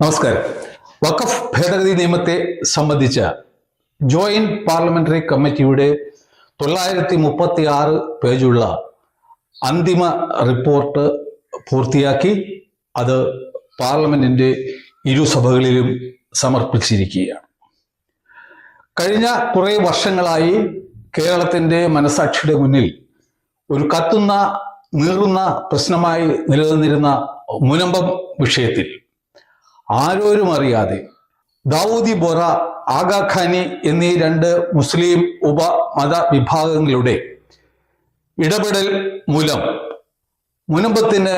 നമസ്കാരം. വഖഫ് ഭേദഗതി നിയമത്തെ സംബന്ധിച്ച ജോയിന്റ് പാർലമെന്ററി കമ്മിറ്റിയുടെ തൊള്ളായിരത്തി മുപ്പത്തി ആറ് പേജുള്ള അന്തിമ റിപ്പോർട്ട് പൂർത്തിയാക്കി അത് പാർലമെന്റിന്റെ ഇരുസഭകളിലും സമർപ്പിച്ചിരിക്കുകയാണ്. കഴിഞ്ഞ കുറേ വർഷങ്ങളായി കേരളത്തിന്റെ മനസാക്ഷിയുടെ മുന്നിൽ ഒരു കത്തുന്ന നീറുന്ന പ്രശ്നമായി നിലനിന്നിരുന്ന മുനമ്പം വിഷയത്തിൽ ആരോരും അറിയാതെ. ദാവൂദി ബൊറ ആഗാഖാനി എന്നീ രണ്ട് മുസ്ലിം ഉപമത വിഭാഗങ്ങളുടെ ഇടപെടൽ മൂലം മുനമ്പത്തിന്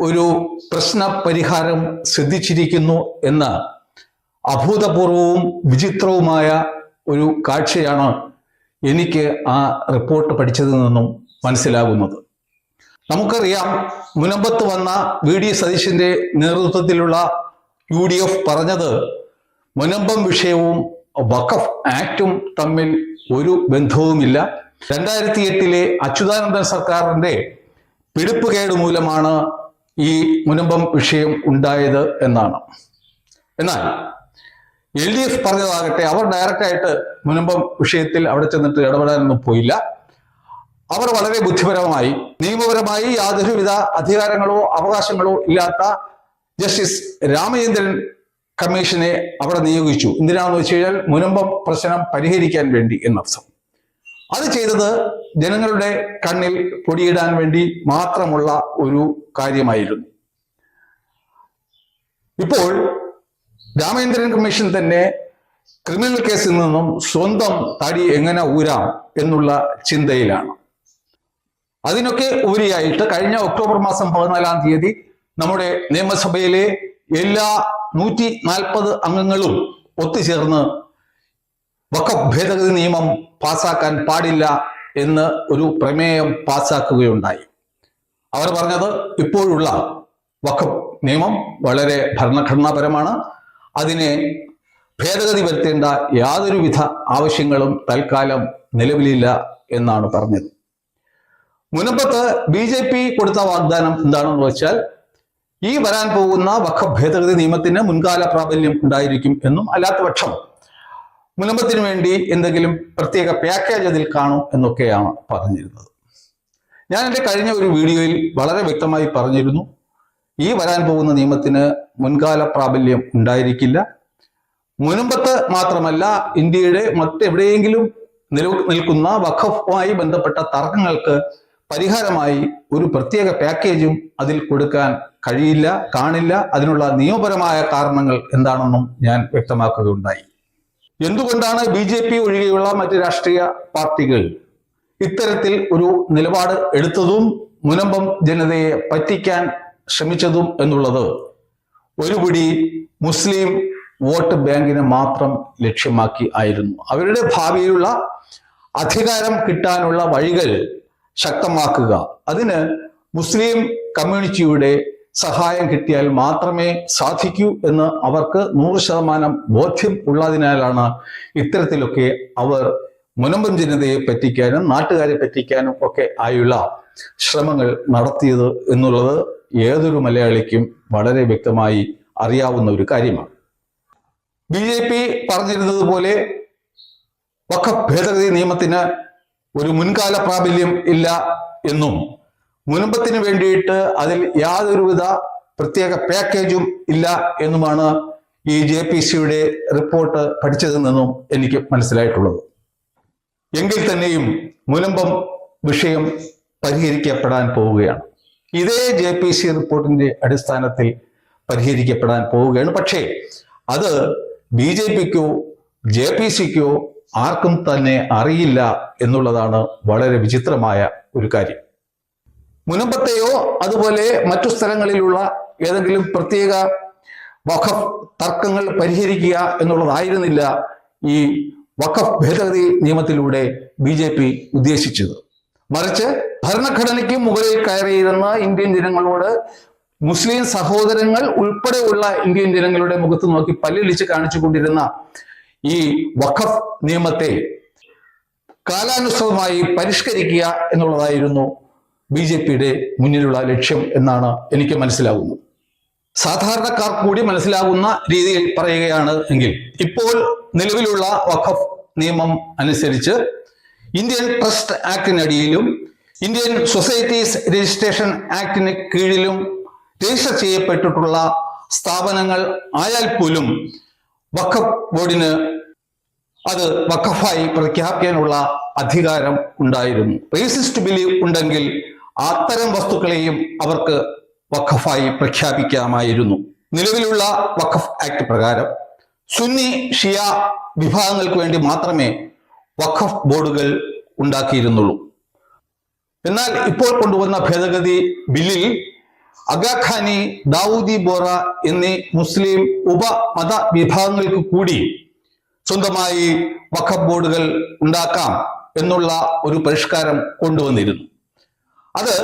ഒരു പ്രശ്ന പരിഹാരം സിദ്ധിച്ചിരിക്കുന്നു എന്ന അഭൂതപൂർവവും വിചിത്രവുമായ ഒരു കാഴ്ചയാണ് എനിക്ക് ആ റിപ്പോർട്ട് പഠിച്ചതിൽ നിന്നും മനസ്സിലാകുന്നത്. നമുക്കറിയാം മുനമ്പത്ത് വന്ന വി ഡി സതീശിന്റെ നേതൃത്വത്തിലുള്ള യു ഡി എഫ് പറഞ്ഞത് മുനമ്പം വിഷയവും വഖഫ് ആക്റ്റും തമ്മിൽ ഒരു ബന്ധവുമില്ല. രണ്ടായിരത്തി എട്ടിലെ അച്യുതാനന്ദൻ സർക്കാരിന്റെ പിടിപ്പുകേട് മൂലമാണ് ഈ മുനമ്പം വിഷയം ഉണ്ടായത് എന്നാണ്. എന്നാൽ എൽ ഡി എഫ് പറഞ്ഞതാകട്ടെ അവർ ഡയറക്റ്റായിട്ട് മുനമ്പം വിഷയത്തിൽ അവിടെ ചെന്നിട്ട് ഇടപെടാനൊന്നും പോയില്ല. അവർ വളരെ ബുദ്ധിപരമായി നിയമപരമായി യാതൊരുവിധ അധികാരങ്ങളോ അവകാശങ്ങളോ ഇല്ലാത്ത ജസ്റ്റിസ് രാമചന്ദ്രൻ കമ്മീഷനെ അവിടെ നിയോഗിച്ചു. എന്തിനാണെന്ന് വെച്ച് കഴിഞ്ഞാൽ മുനമ്പം പ്രശ്നം പരിഹരിക്കാൻ വേണ്ടി എന്നർത്ഥം. അത് ചെയ്തത് ജനങ്ങളുടെ കണ്ണിൽ പൊടിയിടാൻ വേണ്ടി മാത്രമുള്ള ഒരു കാര്യമായിരുന്നു. ഇപ്പോൾ രാമചന്ദ്രൻ കമ്മീഷൻ തന്നെ ക്രിമിനൽ കേസിൽ നിന്നും സ്വന്തം തടി എങ്ങനെ ഊരാം എന്നുള്ള ചിന്തയിലാണ്. അതിനൊക്കെ ഉപരിയായിട്ട് കഴിഞ്ഞ ഒക്ടോബർ മാസം പതിനാലാം തീയതി നമ്മുടെ നിയമസഭയിലെ എല്ലാ നൂറ്റി നാൽപ്പത് അംഗങ്ങളും ഒത്തുചേർന്ന് വക്കഫ് ഭേദഗതി നിയമം പാസാക്കാൻ പാടില്ല എന്ന് ഒരു പ്രമേയം പാസാക്കുകയുണ്ടായി അവർ പറഞ്ഞത് ഇപ്പോഴുള്ള വഖഫ് നിയമം വളരെ ഭരണഘടനാപരമാണ്. അതിനെ ഭേദഗതി വരുത്തേണ്ട യാതൊരുവിധ ആവശ്യങ്ങളും തൽക്കാലം നിലവിലില്ല എന്നാണ് പറഞ്ഞത്. മുനമ്പത്ത് ബി ജെ പി കൊടുത്ത വാഗ്ദാനം എന്താണെന്ന് വെച്ചാൽ ഈ വരാൻ പോകുന്ന വഖഫ് ഭേദഗതി നിയമത്തിന് മുൻകാല പ്രാബല്യം ഉണ്ടായിരിക്കും എന്നും അല്ലാത്ത പക്ഷം മുനമ്പത്തിന് വേണ്ടി എന്തെങ്കിലും പ്രത്യേക പാക്കേജ് അതിൽ കാണും എന്നൊക്കെയാണ് പറഞ്ഞിരുന്നത്. ഞാൻ എന്റെ കഴിഞ്ഞ ഒരു വീഡിയോയിൽ വളരെ വ്യക്തമായി പറഞ്ഞിരുന്നു ഈ വരാൻ പോകുന്ന നിയമത്തിന് മുൻകാല പ്രാബല്യം ഉണ്ടായിരിക്കില്ല. മുനമ്പത്ത് മാത്രമല്ല ഇന്ത്യയുടെ മറ്റെവിടെയെങ്കിലും നിലനിൽക്കുന്ന വഖഫുമായി ബന്ധപ്പെട്ട തർക്കങ്ങൾക്ക് പരിഹാരമായി ഒരു പ്രത്യേക പാക്കേജും അതിൽ കൊടുക്കാൻ കഴിയില്ല കാണില്ല. അതിനുള്ള നിയമപരമായ കാരണങ്ങൾ എന്താണെന്നും ഞാൻ വ്യക്തമാക്കുകയുണ്ടായി. എന്തുകൊണ്ടാണ് ബി ജെ പി ഒഴികെയുള്ള മറ്റ് രാഷ്ട്രീയ പാർട്ടികൾ ഇത്തരത്തിൽ ഒരു നിലപാട് എടുത്തതും മുനമ്പം ജനതയെ പറ്റിക്കാൻ ശ്രമിച്ചതും എന്നുള്ളത്? ഒരുപിടി മുസ്ലിം വോട്ട് ബാങ്കിനെ മാത്രം ലക്ഷ്യമാക്കി ആയിരുന്നു. അവരുടെ ഭാവിയിലുള്ള അധികാരം കിട്ടാനുള്ള വഴികൾ ശക്തമാക്കുക. അതിന് മുസ്ലിം കമ്മ്യൂണിറ്റിയുടെ സഹായം കിട്ടിയാൽ മാത്രമേ സാധിക്കൂ എന്ന് അവർക്ക് നൂറ് ശതമാനം ബോധ്യം ഉള്ളതിനാലാണ് ഇത്തരത്തിലൊക്കെ അവർ മുനമ്പം ജനതയെ പറ്റിക്കാനും നാട്ടുകാരെ പറ്റിക്കാനും ഒക്കെ ആയുള്ള ശ്രമങ്ങൾ നടത്തിയത് എന്നുള്ളത് ഏതൊരു മലയാളിക്കും വളരെ വ്യക്തമായി അറിയാവുന്ന ഒരു കാര്യമാണ്. ബി ജെ പി പറഞ്ഞിരുന്നത് പോലെ വഖഫ് ഭേദഗതി നിയമത്തിന് ഒരു മുൻകാല പ്രാബല്യം ഇല്ല എന്നും മുനമ്പത്തിന് വേണ്ടിയിട്ട് അതിൽ യാതൊരുവിധ പ്രത്യേക പാക്കേജും ഇല്ല എന്നുമാണ് ഈ ജെ പി സിയുടെ റിപ്പോർട്ട് പഠിച്ചതിൽ നിന്നും എനിക്ക് മനസ്സിലായിട്ടുള്ളത്. എങ്കിൽ തന്നെയും മുനമ്പം വിഷയം പരിഹരിക്കപ്പെടാൻ പോവുകയാണ്. ഇതേ ജെ പി സി റിപ്പോർട്ടിന്റെ അടിസ്ഥാനത്തിൽ പരിഹരിക്കപ്പെടാൻ പോവുകയാണ്. പക്ഷേ അത് ബി ജെ പിക്കോ ജെ പി സിക്കോ ആർക്കും തന്നെ അറിയില്ല എന്നുള്ളതാണ് വളരെ വിചിത്രമായ ഒരു കാര്യം. മുനമ്പത്തെയോ അതുപോലെ മറ്റു സ്ഥലങ്ങളിലുള്ള ഏതെങ്കിലും പ്രത്യേക വഖഫ് തർക്കങ്ങൾ പരിഹരിക്കുക എന്നുള്ളതായിരുന്നില്ല ഈ വഖഫ് ഭേദഗതി നിയമത്തിലൂടെ ബി ജെ പി ഉദ്ദേശിച്ചത്. മറിച്ച് ഭരണഘടനയ്ക്ക് മുകളിൽ കയറിയിരുന്ന ഇന്ത്യൻ ജനങ്ങളോട് മുസ്ലിം സഹോദരങ്ങൾ ഉൾപ്പെടെയുള്ള ഇന്ത്യൻ ജനങ്ങളുടെ മുഖത്ത് നോക്കി പല്ലിളിച്ച് കാണിച്ചുകൊണ്ടിരുന്ന ഈ വഖഫ് നിയമത്തെ കാലാനുസൃതമായി പരിഷ്കരിക്കുക എന്നുള്ളതായിരുന്നു ബി ജെ പിയുടെ മുന്നിലുള്ള ലക്ഷ്യം എന്നാണ് എനിക്ക് മനസ്സിലാകുന്നത് സാധാരണക്കാർ കൂടി മനസ്സിലാകുന്ന രീതിയിൽ പറയുകയാണ് എങ്കിൽ ഇപ്പോൾ നിലവിലുള്ള വഖഫ് നിയമം അനുസരിച്ച് ഇന്ത്യൻ ട്രസ്റ്റ് ആക്ടിനടിയിലും ഇന്ത്യൻ സൊസൈറ്റീസ് രജിസ്ട്രേഷൻ ആക്ടിന് കീഴിലും രജിസ്റ്റർ ചെയ്യപ്പെട്ടിട്ടുള്ള സ്ഥാപനങ്ങൾ ആയാൽ പോലും വഖഫ് ബോർഡിന് അത് വഖഫായി പ്രഖ്യാപിക്കാനുള്ള അധികാരം ഉണ്ടായിരുന്നു. റേസിസ്റ്റ് ബിലീവ് ഉണ്ടെങ്കിൽ അത്തരം വസ്തുക്കളെയും അവർക്ക് വഖഫായി പ്രഖ്യാപിക്കാമായിരുന്നു. നിലവിലുള്ള വഖഫ് ആക്ട് പ്രകാരം സുന്നി ഷിയ വിഭാഗങ്ങൾക്ക് വേണ്ടി മാത്രമേ വഖഫ് ബോർഡുകൾ ഉണ്ടാക്കിയിരുന്നുള്ളൂ. എന്നാൽ ഇപ്പോൾ കൊണ്ടുവന്ന ഭേദഗതി ബില്ലിൽ അഗാഖാനി ദാവൂദി ബോറ എന്നീ മുസ്ലിം ഉപമത വിഭാഗങ്ങൾക്ക് കൂടി സ്വന്തമായി വഖഫ് ബോർഡുകൾ ഉണ്ടാക്കാം എന്നുള്ള ഒരു പരിഷ്കാരം കൊണ്ടുവന്നിരുന്നു. അത്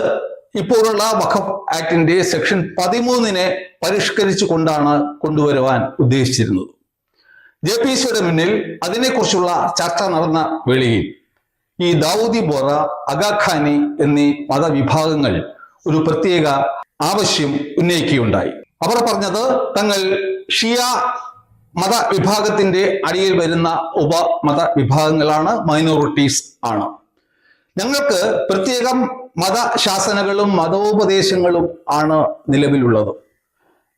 ഇപ്പോഴുള്ള വഖഫ് ആക്ടിന്റെ സെക്ഷൻ പതിമൂന്നിനെ പരിഷ്കരിച്ചു കൊണ്ടാണ് കൊണ്ടുവരുവാൻ ഉദ്ദേശിച്ചിരുന്നത്. ജെ പി സിയുടെ മുന്നിൽ അതിനെക്കുറിച്ചുള്ള ചർച്ച നടന്ന വേളയിൽ ഈ ദാവൂദി ബോറ അഗാഖാനി എന്നീ മതവിഭാഗങ്ങൾ ഒരു പ്രത്യേക ആവശ്യം ഉന്നയിക്കുകയുണ്ടായി. അവർ പറഞ്ഞത് തങ്ങൾ ഷിയ മതവിഭാഗത്തിന്റെ അടിയിൽ വരുന്ന ഉപമത വിഭാഗങ്ങളാണ് മൈനോറിറ്റീസ് ആണ്. ഞങ്ങൾക്ക് പ്രത്യേകം മതശാസനകളും മതോപദേശങ്ങളും ആണ് നിലവിലുള്ളത്.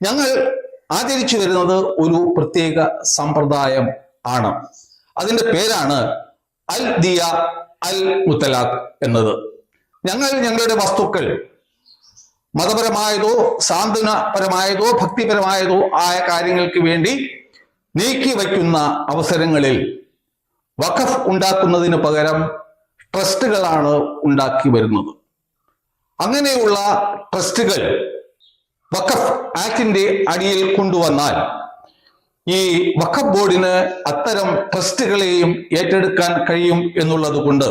ഞങ്ങൾ ആചരിച്ചു വരുന്നത് ഒരു പ്രത്യേക സമ്പ്രദായം ആണ്. അതിന്റെ പേരാണ് അൽ ദിയ അൽ മുത്തലാഖ് എന്നത്. ഞങ്ങൾ ഞങ്ങളുടെ വസ്തുക്കൾ മതപരമായതോ സാന്ത്വനപരമായതോ ഭക്തിപരമായതോ ആയ കാര്യങ്ങൾക്ക് വേണ്ടി നീക്കി വയ്ക്കുന്ന അവസരങ്ങളിൽ വഖഫ് ഉണ്ടാക്കുന്നതിന് പകരം ട്രസ്റ്റുകളാണ് ഉണ്ടാക്കി വരുന്നത്. അങ്ങനെയുള്ള ട്രസ്റ്റുകൾ വഖഫ് ആക്ടിന്റെ അടിയിൽ കൊണ്ടുവന്നാൽ ഈ വഖഫ് ബോർഡിന് അത്തരം ട്രസ്റ്റുകളെയും ഏറ്റെടുക്കാൻ കഴിയും എന്നുള്ളത് കൊണ്ട്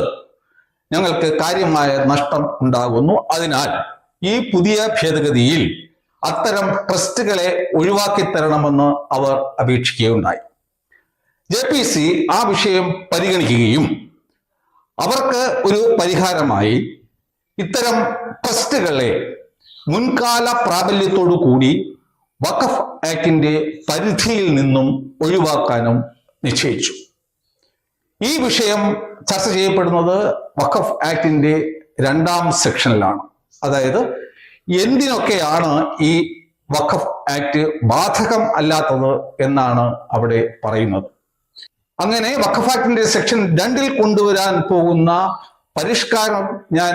ഞങ്ങൾക്ക് കാര്യമായ നഷ്ടം ഉണ്ടാകുന്നു. അതിനാൽ ഈ പുതിയ ഭേദഗതിയിൽ അത്തരം ട്രസ്റ്റുകളെ ഒഴിവാക്കി തരണമെന്ന് അവർ അപേക്ഷിക്കുകയുണ്ടായി. ജെ പി സി ആ വിഷയം പരിഗണിക്കുകയും അവർക്ക് ഒരു പരിഹാരമായി ഇത്തരം ട്രസ്റ്റുകളെ മുൻകാല പ്രാബല്യത്തോടു കൂടി വഖഫ് ആക്ടിന്റെ പരിധിയിൽ നിന്നും ഒഴിവാക്കാനും നിശ്ചയിച്ചു. ഈ വിഷയം ചർച്ച ചെയ്യപ്പെടുന്നത് വഖഫ് ആക്ടിന്റെ രണ്ടാം സെക്ഷനിലാണ്. അതായത് എന്തിനൊക്കെയാണ് ഈ വഖഫ് ആക്ട് ബാധകം അല്ലാത്തത് എന്നാണ് അവിടെ പറയുന്നത്. അങ്ങനെ വഖഫ് ആക്ടിന്റെ സെക്ഷൻ രണ്ടിൽ കൊണ്ടുവരാൻ പോകുന്ന പരിഷ്കാരം ഞാൻ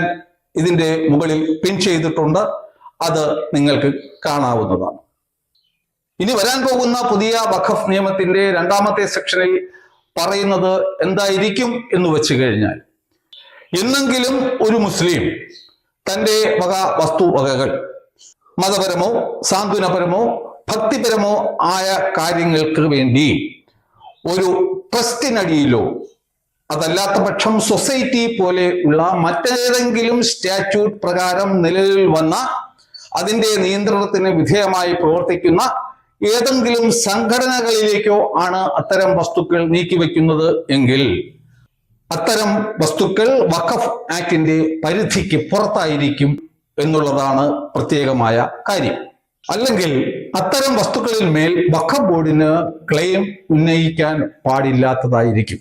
ഇതിന്റെ മുകളിൽ പിൻ ചെയ്തിട്ടുണ്ട്. അത് നിങ്ങൾക്ക് കാണാവുന്നതാണ്. ഇനി വരാൻ പോകുന്ന പുതിയ വഖഫ് നിയമത്തിന്റെ രണ്ടാമത്തെ സെക്ഷനിൽ പറയുന്നത് എന്തായിരിക്കും എന്ന് വെച്ച് കഴിഞ്ഞാൽ എന്നെങ്കിലും ഒരു മുസ്ലിം തന്റെ വക വസ്തു വകകൾ. മതപരമോ സാന്ത്വനപരമോ ഭക്തിപരമോ ആയ കാര്യങ്ങൾക്ക് വേണ്ടി ഒരു ട്രസ്റ്റിനടിയിലോ അതല്ലാത്ത പക്ഷം സൊസൈറ്റി പോലെ ഉള്ള മറ്റേതെങ്കിലും സ്റ്റാറ്റ്യൂട്ട് പ്രകാരം നിലവിൽ വന്ന അതിന്റെ നിയന്ത്രണത്തിന് വിധേയമായി പ്രവർത്തിക്കുന്ന ഏതെങ്കിലും സംഘടനകളിലേക്കോ ആണ് അത്തരം വസ്തുക്കൾ നീക്കിവെക്കുന്നത് എങ്കിൽ അത്തരം വസ്തുക്കൾ വഖഫ് ആക്ടിന്റെ പരിധിക്ക് പുറത്തായിരിക്കും എന്നുള്ളതാണ് പ്രത്യേകമായ കാര്യം. അല്ലെങ്കിൽ അത്തരം വസ്തുക്കളിൽ മേൽ വഖഫ് ബോർഡിന് ക്ലെയിം ഉന്നയിക്കാൻ പാടില്ലാത്തതായിരിക്കും.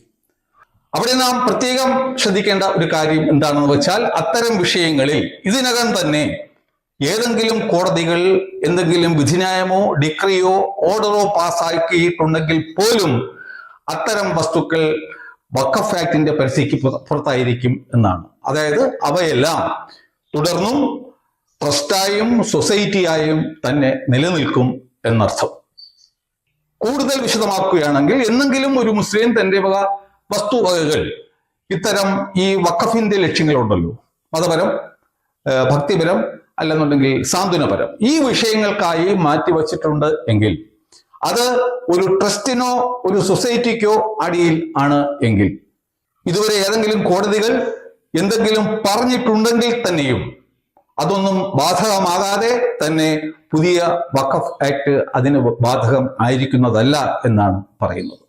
അവിടെ നാം പ്രത്യേകം ശ്രദ്ധിക്കേണ്ട ഒരു കാര്യം എന്താണെന്ന് വെച്ചാൽ അത്തരം വിഷയങ്ങളിൽ ഇതിനകം തന്നെ ഏതെങ്കിലും കോടതികൾ എന്തെങ്കിലും വിധിന്യായമോ ഡിക്രിയോ ഓർഡറോ പാസ്സാക്കിയിട്ടുണ്ടെങ്കിൽ പോലും അത്തരം വസ്തുക്കൾ വഖഫ് ആക്ടിന്റെ പുറ- പുറത്തായിരിക്കും എന്നാണ്. അതായത് അവയെല്ലാം തുടർന്നും ട്രസ്റ്റായും സൊസൈറ്റിയായും തന്നെ നിലനിൽക്കും എന്നർത്ഥം. കൂടുതൽ വിശദമാക്കുകയാണെങ്കിൽ എന്നെങ്കിലും ഒരു മുസ്ലിം തന്റെ വക വസ്തുവകകൾ ഇത്തരം ഈ വക്കഫിന്റെ ലക്ഷ്യങ്ങളുണ്ടല്ലോ. മതപരം ഭക്തിപരം അല്ലെന്നുണ്ടെങ്കിൽ സാന്ത്വനപരം. ഈ വിഷയങ്ങൾക്കായി മാറ്റിവച്ചിട്ടുണ്ട് എങ്കിൽ അത് ഒരു ട്രസ്റ്റിനോ ഒരു സൊസൈറ്റിക്കോ അടിയിൽ ആണ് എങ്കിൽ. ഇതുവരെ ഏതെങ്കിലും കോടതികൾ എന്തെങ്കിലും പറഞ്ഞിട്ടുണ്ടെങ്കിൽ തന്നെയും അതൊന്നും ബാധകമാകാതെ തന്നെ പുതിയ വഖഫ് ആക്ട് അതിന് ബാധകം ആയിരിക്കുന്നതല്ല എന്നാണ് പറയുന്നത്.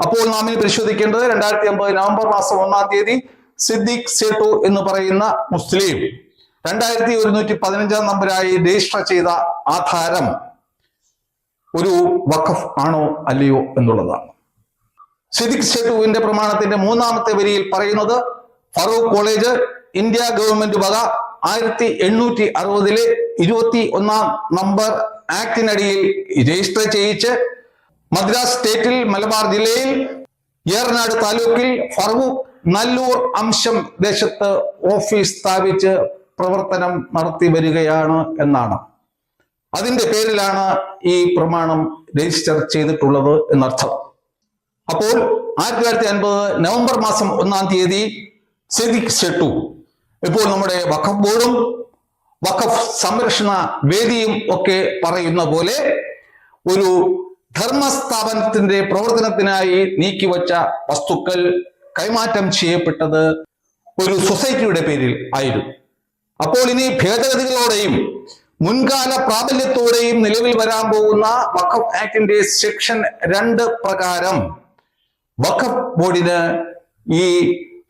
അപ്പോൾ നാം ഇനി പരിശോധിക്കേണ്ടത് രണ്ടായിരത്തി അമ്പത് നവംബർ മാസം ഒന്നാം തീയതി സിദ്ദിഖ് സേട്ടു എന്ന് പറയുന്ന മുസ്ലിം രണ്ടായിരത്തി ഒരുന്നൂറ്റി പതിനഞ്ചാം നമ്പരായി രജിസ്റ്റർ ചെയ്ത ആധാരം ഒരു വഖഫ് ആണോ അല്ലയോ എന്നുള്ളതാണ്. സിദിഖ് ഷെട്ടുവിന്റെ പ്രമാണത്തിന്റെ മൂന്നാമത്തെ വരിയിൽ പറയുന്നത് ഫറൂഖ് കോളേജ് ഇന്ത്യ ഗവൺമെന്റ് വക ആയിരത്തി എണ്ണൂറ്റി അറുപതിലെ ഇരുപത്തി ഒന്നാം നമ്പർ ആക്ടിനടിയിൽ രജിസ്റ്റർ ചെയ്യിച്ച് മദ്രാസ് സ്റ്റേറ്റിൽ മലബാർ ജില്ലയിൽ ഏറനാട് താലൂക്കിൽ ഫറൂഖ് നല്ലൂർ അംശം ദേശത്ത് ഓഫീസ് സ്ഥാപിച്ച് പ്രവർത്തനം നടത്തി വരികയാണ് എന്നാണ്. അതിന്റെ പേരിലാണ് ഈ പ്രമാണം രജിസ്റ്റർ ചെയ്തിട്ടുള്ളത് എന്നർത്ഥം. അപ്പോൾ ആയിരത്തി തൊള്ളായിരത്തി അൻപത് നവംബർ മാസം ഒന്നാം തീയതി സിദിഖ് ഷെട്ടു ഇപ്പോൾ നമ്മുടെ വഖഫ് ബോർഡും വഖഫ് സംരക്ഷണ വേദിയും ഒക്കെ പറയുന്ന പോലെ ഒരു ധർമ്മസ്ഥാപനത്തിന്റെ പ്രവർത്തനത്തിനായി നീക്കിവച്ച വസ്തുക്കൾ കൈമാറ്റം ചെയ്യപ്പെട്ടത് ഒരു സൊസൈറ്റിയുടെ പേരിൽ ആയിരുന്നു. അപ്പോൾ ഇനി ഭേദഗതികളോടെയും മുൻകാല പ്രാബല്യത്തോടെയും നിലവിൽ വരാൻ പോകുന്ന വഖഫ് ആക്ടിന്റെ സെക്ഷൻ രണ്ട് പ്രകാരം വഖഫ് ബോർഡിന് ഈ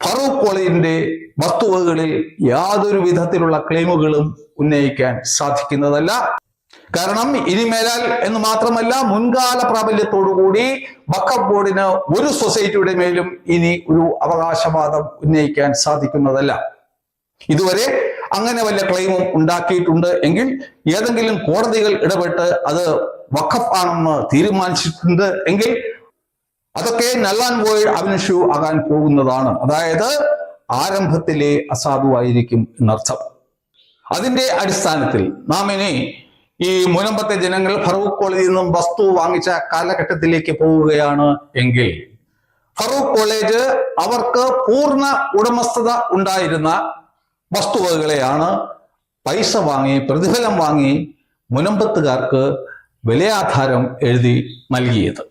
ഫറൂഖ് കോളേജിന്റെ വസ്തുവകകളിൽ യാതൊരു വിധത്തിലുള്ള ക്ലെയിമുകളും ഉന്നയിക്കാൻ സാധിക്കുന്നതല്ല. കാരണം ഇനി മേലാൽ എന്ന് മാത്രമല്ല മുൻകാല പ്രാബല്യത്തോടുകൂടി വഖഫ് ബോർഡിന് ഒരു സൊസൈറ്റിയുടെ മേലും ഇനി ഒരു അവകാശവാദം ഉന്നയിക്കാൻ സാധിക്കുന്നതല്ല. ഇതുവരെ അങ്ങനെ വല്ല ക്ലെയിമും ഉണ്ടാക്കിയിട്ടുണ്ട് എങ്കിൽ ഏതെങ്കിലും കോടതികൾ ഇടപെട്ട് അത് വഖഫ് ആണെന്ന് തീരുമാനിച്ചിട്ടുണ്ട് എങ്കിൽ അതൊക്കെ നല്ലാൻ പോയി അവിനിഷ്യൂ ആകാൻ പോകുന്നതാണ്. അതായത് ആരംഭത്തിലെ അസാധുവായിരിക്കും എന്നർത്ഥം. അതിന്റെ അടിസ്ഥാനത്തിൽ നാം ഇനി ഈ മുനമ്പത്തെ ജനങ്ങൾ ഫറൂഖ് കോളേജിൽ നിന്നും വസ്തു വാങ്ങിച്ച കാലഘട്ടത്തിലേക്ക് പോവുകയാണ് എങ്കിൽ ഫറൂഖ് കോളേജ് അവർക്ക് പൂർണ ഉടമസ്ഥത ഉണ്ടായിരുന്ന വസ്തുവകകളെയാണ് പൈസ വാങ്ങി പ്രതിഫലം വാങ്ങി മുനമ്പത്തുകാർക്ക് വിലയാധാരം എഴുതി നൽകിയത്.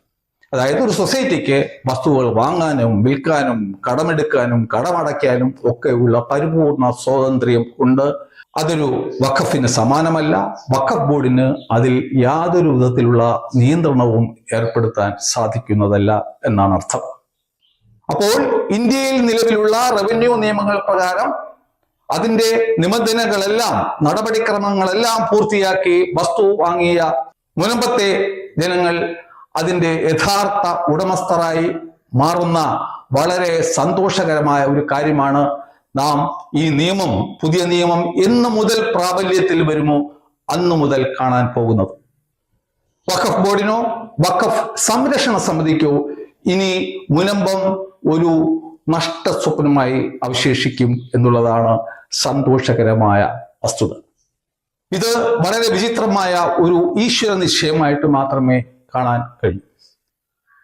അതായത് ഒരു സൊസൈറ്റിക്ക് വസ്തുക്കൾ വാങ്ങാനും വിൽക്കാനും കടമെടുക്കാനും കടമടയ്ക്കാനും ഒക്കെ ഉള്ള പരിപൂർണ സ്വാതന്ത്ര്യം ഉണ്ട്. അതൊരു വഖഫിന് സമാനമല്ല. വഖഫ് ബോർഡിന് അതിൽ യാതൊരു വിധത്തിലുള്ള നിയന്ത്രണവും ഏർപ്പെടുത്താൻ സാധിക്കുന്നതല്ല എന്നാണ് അർത്ഥം. അപ്പോൾ ഇന്ത്യയിൽ നിലവിലുള്ള റവന്യൂ നിയമങ്ങൾ പ്രകാരം അതിന്റെ നിബന്ധനകളെല്ലാം നടപടിക്രമങ്ങളെല്ലാം പൂർത്തിയാക്കി വസ്തു വാങ്ങിയ മുനമ്പത്തെ ജനങ്ങൾ അതിന്റെ യഥാർത്ഥ ഉടമസ്ഥരായി മാറുന്ന വളരെ സന്തോഷകരമായ ഒരു കാര്യമാണ് നാം ഈ നിയമം പുതിയ നിയമം എന്നു മുതൽ പ്രാബല്യത്തിൽ വരുമോ അന്നു മുതൽ കാണാൻ പോകുന്നത്. വഖഫ് ബോർഡിനോ വഖഫ് സംരക്ഷണ സമിതിക്കോ ഇനി മുനമ്പം ഒരു നഷ്ടസ്വപ്നമായി അവശേഷിക്കും എന്നുള്ളതാണ് സന്തോഷകരമായ വസ്തുത. ഇത് വളരെ വിചിത്രമായ ഒരു ഈശ്വര നിശ്ചയമായിട്ട് മാത്രമേ കാണാൻ കഴിയൂ.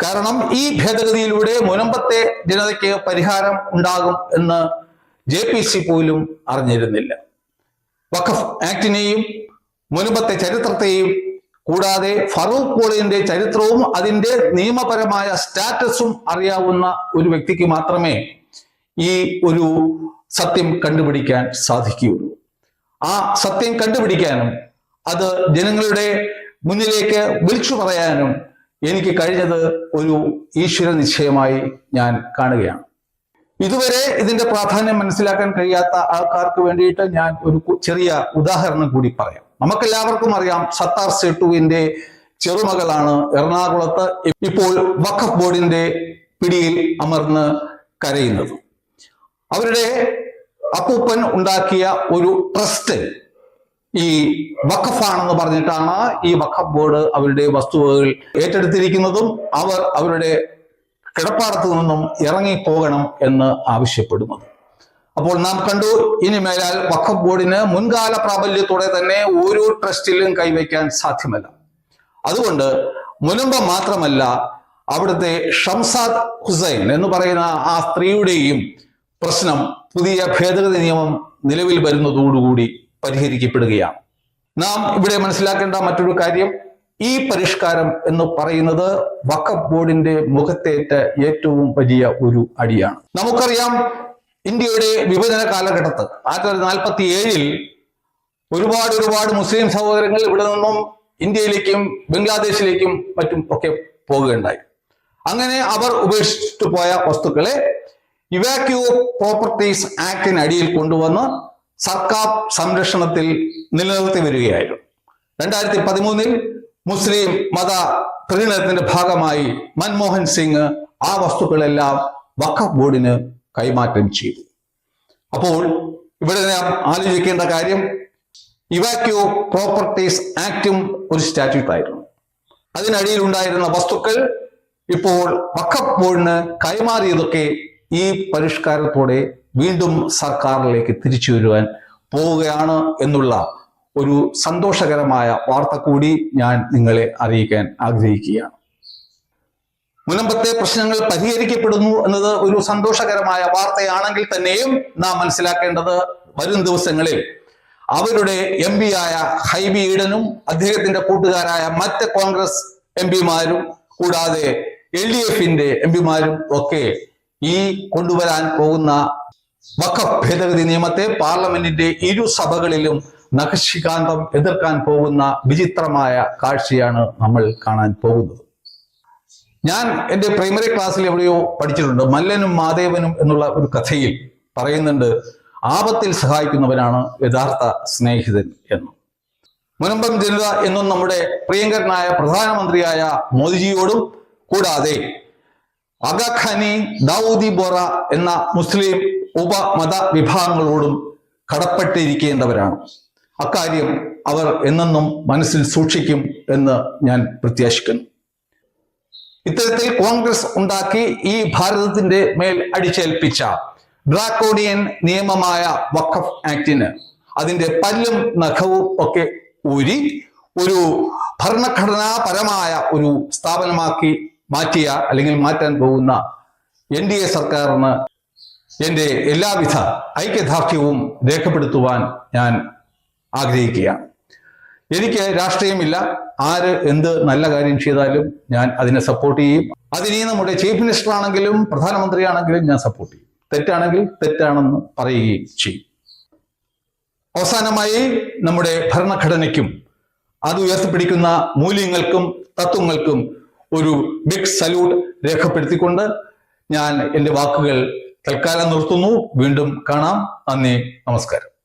കാരണം ഈ ഭേദഗതിയിലൂടെ മുനമ്പത്തെ ജനതയ്ക്ക് പരിഹാരം ഉണ്ടാകും എന്ന് ജെ പി സി പോലും അറിഞ്ഞിരുന്നില്ല. വഖഫ് ആക്ടിനെയും മുനമ്പത്തെ ചരിത്രത്തെയും കൂടാതെ ഫറൂഖ് പോളിന്റെ ചരിത്രവും അതിന്റെ നിയമപരമായ സ്റ്റാറ്റസും അറിയാവുന്ന ഒരു വ്യക്തിക്ക് മാത്രമേ ഈ ഒരു സത്യം കണ്ടുപിടിക്കാൻ സാധിക്കുകയുള്ളൂ. ആ സത്യം കണ്ടുപിടിക്കാനും അത് ജനങ്ങളുടെ മുന്നിലേക്ക് വിളിച്ചു പറയാനും എനിക്ക് കഴിഞ്ഞത് ഒരു ഈശ്വര നിശ്ചയമായി ഞാൻ കാണുകയാണ്. ഇതുവരെ ഇതിന്റെ പ്രാധാന്യം മനസ്സിലാക്കാൻ കഴിയാത്ത ആൾക്കാർക്ക് വേണ്ടിയിട്ട് ഞാൻ ഒരു ചെറിയ ഉദാഹരണം കൂടി പറയാം. നമുക്കെല്ലാവർക്കും അറിയാം സത്താർ സെട്ടുവിന്റെ ചെറുമകളാണ് എറണാകുളത്ത് ഇപ്പോൾ വഖഫ് ബോർഡിന്റെ പിടിയിൽ അമർന്ന് കരയുന്നത്. അവരുടെ അപ്പൂപ്പൻ ഉണ്ടാക്കിയ ഒരു ട്രസ്റ്റ് ഈ വഖഫാണെന്ന് പറഞ്ഞിട്ടാണ് ഈ വഖഫ് ബോർഡ് അവരുടെ വസ്തുവകൾ ഏറ്റെടുത്തിരിക്കുന്നതും അവർ അവരുടെ കിടപ്പാടത്തു നിന്നും ഇറങ്ങിപ്പോകണം എന്ന് ആവശ്യപ്പെടുന്നത്. അപ്പോൾ നാം കണ്ടു. ഇനി മേലാൽ വഖഫ് ബോർഡിന് മുൻകാല പ്രാബല്യത്തോടെ തന്നെ ഓരോ ട്രസ്റ്റിലും കൈവയ്ക്കാൻ സാധ്യമല്ല. അതുകൊണ്ട് മുനമ്പ മാത്രമല്ല അവിടുത്തെ ഷംസാദ് ഹുസൈൻ എന്ന് പറയുന്ന ആ സ്ത്രീയുടെയും പ്രശ്നം പുതിയ ഭേദഗതി നിയമം നിലവിൽ വരുന്നതോടുകൂടി പരിഹരിക്കപ്പെടുകയാണ്. നാം ഇവിടെ മനസ്സിലാക്കേണ്ട മറ്റൊരു കാര്യം ഈ പരിഷ്കാരം എന്ന് പറയുന്നത് വഖഫ് ബോർഡിന്റെ മുഖത്തേറ്റ ഏറ്റവും വലിയ ഒരു അടിയാണ്. നമുക്കറിയാം ഇന്ത്യയുടെ വിഭജന കാലഘട്ടത്ത് ആയിരത്തി തൊള്ളായിരത്തി നാൽപ്പത്തി ഏഴിൽ ഒരുപാട് ഒരുപാട് മുസ്ലിം സഹോദരങ്ങൾ ഇവിടെ നിന്നും ഇന്ത്യയിലേക്കും ബംഗ്ലാദേശിലേക്കും മറ്റും ഒക്കെ പോവുകയുണ്ടായി. അങ്ങനെ അവർ ഉപേക്ഷിച്ചു പോയ വസ്തുക്കളെ ഇവാക്യൂ പ്രോപ്പർട്ടീസ് ആക്ടിന് അടിയിൽ കൊണ്ടുവന്ന് സർക്കാർ സംരക്ഷണത്തിൽ നിലനിർത്തി വരികയായിരുന്നു. രണ്ടായിരത്തി പതിമൂന്നിൽ മുസ്ലിം മത പ്രീണനത്തിന്റെ ഭാഗമായി മൻമോഹൻ സിംഗ് ആ വസ്തുക്കളെല്ലാം വഖഫ് ബോർഡിന് കൈമാറ്റം ചെയ്തു. അപ്പോൾ ഇവിടെ നാം ആലോചിക്കേണ്ട കാര്യം ഇവാക്യോ പ്രോപ്പർട്ടീസ് ആക്റ്റും ഒരു സ്റ്റാറ്റ്യൂട്ട് ആയിരുന്നു. അതിനടിയിൽ ഉണ്ടായിരുന്ന വസ്തുക്കൾ ഇപ്പോൾ വക്കപ്പോഴിന് കൈമാറിയതൊക്കെ ഈ പരിഷ്കാരത്തോടെ വീണ്ടും സർക്കാരിലേക്ക് തിരിച്ചു വരുവാൻ പോവുകയാണ് എന്നുള്ള ഒരു സന്തോഷകരമായ വാർത്ത കൂടി ഞാൻ നിങ്ങളെ അറിയിക്കാൻ ആഗ്രഹിക്കുകയാണ്. മുനമ്പത്തെ പ്രശ്നങ്ങൾ പരിഹരിക്കപ്പെടുന്നു എന്നത് ഒരു സന്തോഷകരമായ വാർത്തയാണെങ്കിൽ തന്നെയും നാം മനസ്സിലാക്കേണ്ടത് വരും ദിവസങ്ങളിൽ അവരുടെ എം പി ആയ ഹൈബി ഈഡനും അദ്ദേഹത്തിന്റെ കൂട്ടുകാരായ മറ്റ് കോൺഗ്രസ് എം പിമാരും കൂടാതെ എൽ ഡി എഫിന്റെ എം പിമാരും ഒക്കെ ഈ കൊണ്ടുവരാൻ പോകുന്ന വഖഫ് ഭേദഗതി നിയമത്തെ പാർലമെന്റിന്റെ ഇരു സഭകളിലും നഖശികാന്തം എതിർക്കാൻ പോകുന്ന വിചിത്രമായ കാഴ്ചയാണ് നമ്മൾ കാണാൻ പോകുന്നത്. ഞാൻ എന്റെ പ്രൈമറി ക്ലാസ്സിൽ എവിടെയോ പഠിച്ചിട്ടുണ്ട്. മല്ലനും മാദേവനും എന്നുള്ള ഒരു കഥയിൽ പറയുന്നുണ്ട് ആപത്തിൽ സഹായിക്കുന്നവനാണ് യഥാർത്ഥ സ്നേഹിതൻ എന്ന്. മുനമ്പം ജനത എന്നും നമ്മുടെ പ്രിയങ്കരനായ പ്രധാനമന്ത്രിയായ മോദിജിയോടും കൂടാതെ അഗഖനി ദൗദി ബോറ എന്ന മുസ്ലിം ഉപമത വിഭാഗങ്ങളോടും കടപ്പെട്ടിരിക്കേണ്ടവരാണ്. അക്കാര്യം അവർ എന്നെന്നും മനസ്സിൽ സൂക്ഷിക്കും എന്ന് ഞാൻ പ്രത്യാശിക്കുന്നു. ഇത്തരത്തിൽ കോൺഗ്രസ് ഉണ്ടാക്കി ഈ ഭാരതത്തിന്റെ മേൽ അടിച്ചേൽപ്പിച്ച ഡ്രാക്കോഡിയൻ നിയമമായ വഖഫ് ആക്ടിന് അതിന്റെ പല്ലും നഖവും ഒക്കെ ഊരി ഒരു ഭരണഘടനാപരമായ ഒരു സ്ഥാപനമാക്കി മാറ്റിയ അല്ലെങ്കിൽ മാറ്റാൻ പോകുന്ന എൻ ഡി എ സർക്കാരിന് എന്റെ എല്ലാവിധ ഐക്യദാർഢ്യവും രേഖപ്പെടുത്തുവാൻ ഞാൻ ആഗ്രഹിക്കുകയാണ്. എനിക്ക് രാഷ്ട്രീയമില്ല. ആര് എന്ത് നല്ല കാര്യം ചെയ്താലും ഞാൻ അതിനെ സപ്പോർട്ട് ചെയ്യും. അതിനെ നമ്മുടെ ചീഫ് മിനിസ്റ്റർ ആണെങ്കിലും പ്രധാനമന്ത്രിയാണെങ്കിലും ഞാൻ സപ്പോർട്ട് ചെയ്യും. തെറ്റാണെങ്കിൽ തെറ്റാണെന്ന് പറയുകയും ചെയ്യും. അവസാനമായി നമ്മുടെ ഭരണഘടനയ്ക്കും അത് ഉയർത്തിപ്പിടിക്കുന്ന മൂല്യങ്ങൾക്കും തത്വങ്ങൾക്കും ഒരു ബിഗ് സല്യൂട്ട് രേഖപ്പെടുത്തിക്കൊണ്ട് ഞാൻ എന്റെ വാക്കുകൾ തൽക്കാലം നിർത്തുന്നു. വീണ്ടും കാണാം. നന്ദി നമസ്കാരം.